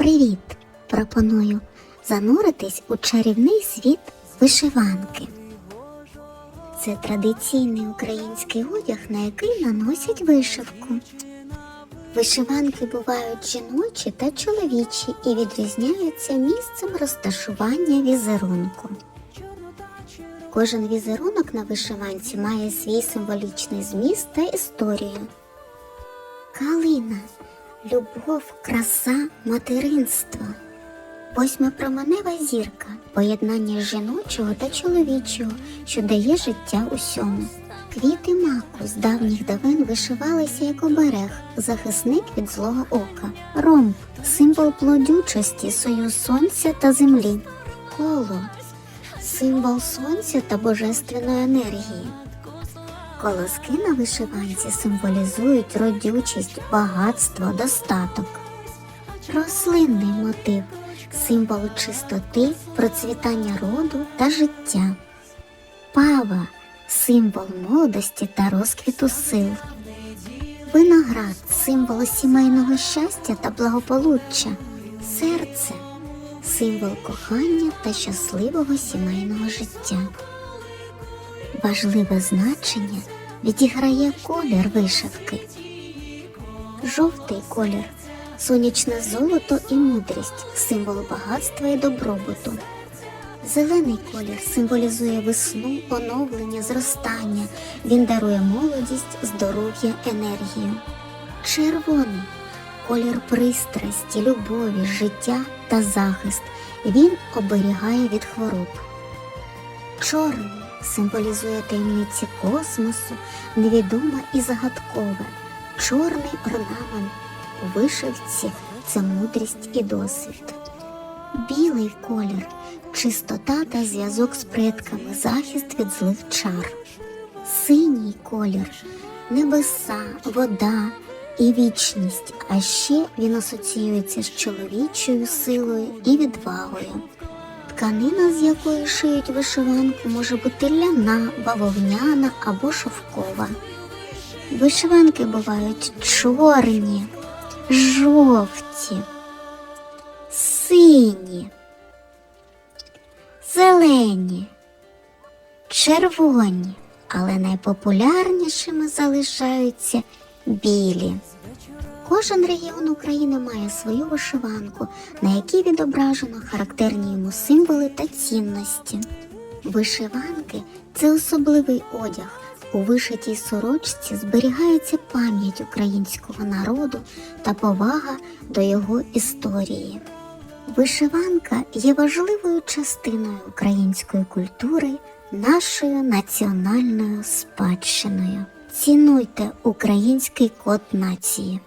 Привіт! Пропоную зануритись у чарівний світ вишиванки. Це традиційний український одяг, на який наносять вишивку. Вишиванки бувають жіночі та чоловічі і відрізняються місцем розташування візерунку. Кожен візерунок на вишиванці має свій символічний зміст та історію. Калина, любов, краса, материнство. Восьмипроменева зірка поєднання жіночого та чоловічого, що дає життя усьому. Квіти маку з давніх давин вишивалися як оберег, захисник від злого ока. Ромб символ плодючості, союз сонця та землі. Коло символ сонця та божественної енергії. Колоски на вишиванці символізують родючість, багатство, достаток. Рослинний мотив символ чистоти, процвітання роду та життя. Пава символ молодості та розквіту сил. Виноград символ сімейного щастя та благополуччя. Серце символ кохання та щасливого сімейного життя. Важливе значення відіграє колір вишивки. Жовтий колір сонячне золото і мудрість, символ багатства і добробуту. Зелений колір символізує весну, оновлення, зростання. Він дарує молодість, здоров'я, енергію. Червоний колір пристрасті, любові, життя та захист. Він оберігає від хвороб. Чорний символізує таємниці космосу, невідоме і загадкове. Чорний орнамент у вишивці це мудрість і досвід. Білий колір чистота та зв'язок з предками, захист від злих чар. Синій колір небеса, вода і вічність, а ще він асоціюється з чоловічою силою і відвагою. Тканина, з якої шиють вишиванку, може бути ляна, бавовняна або шовкова. Вишиванки бувають чорні, жовті, сині, зелені, червоні, але найпопулярнішими залишаються білі. Кожен регіон України має свою вишиванку, на якій відображено характерні йому символи та цінності. Вишиванки це особливий одяг. У вишитій сорочці зберігається пам'ять українського народу та повага до його історії. Вишиванка є важливою частиною української культури, нашою національною спадщиною. Цінуйте український код нації.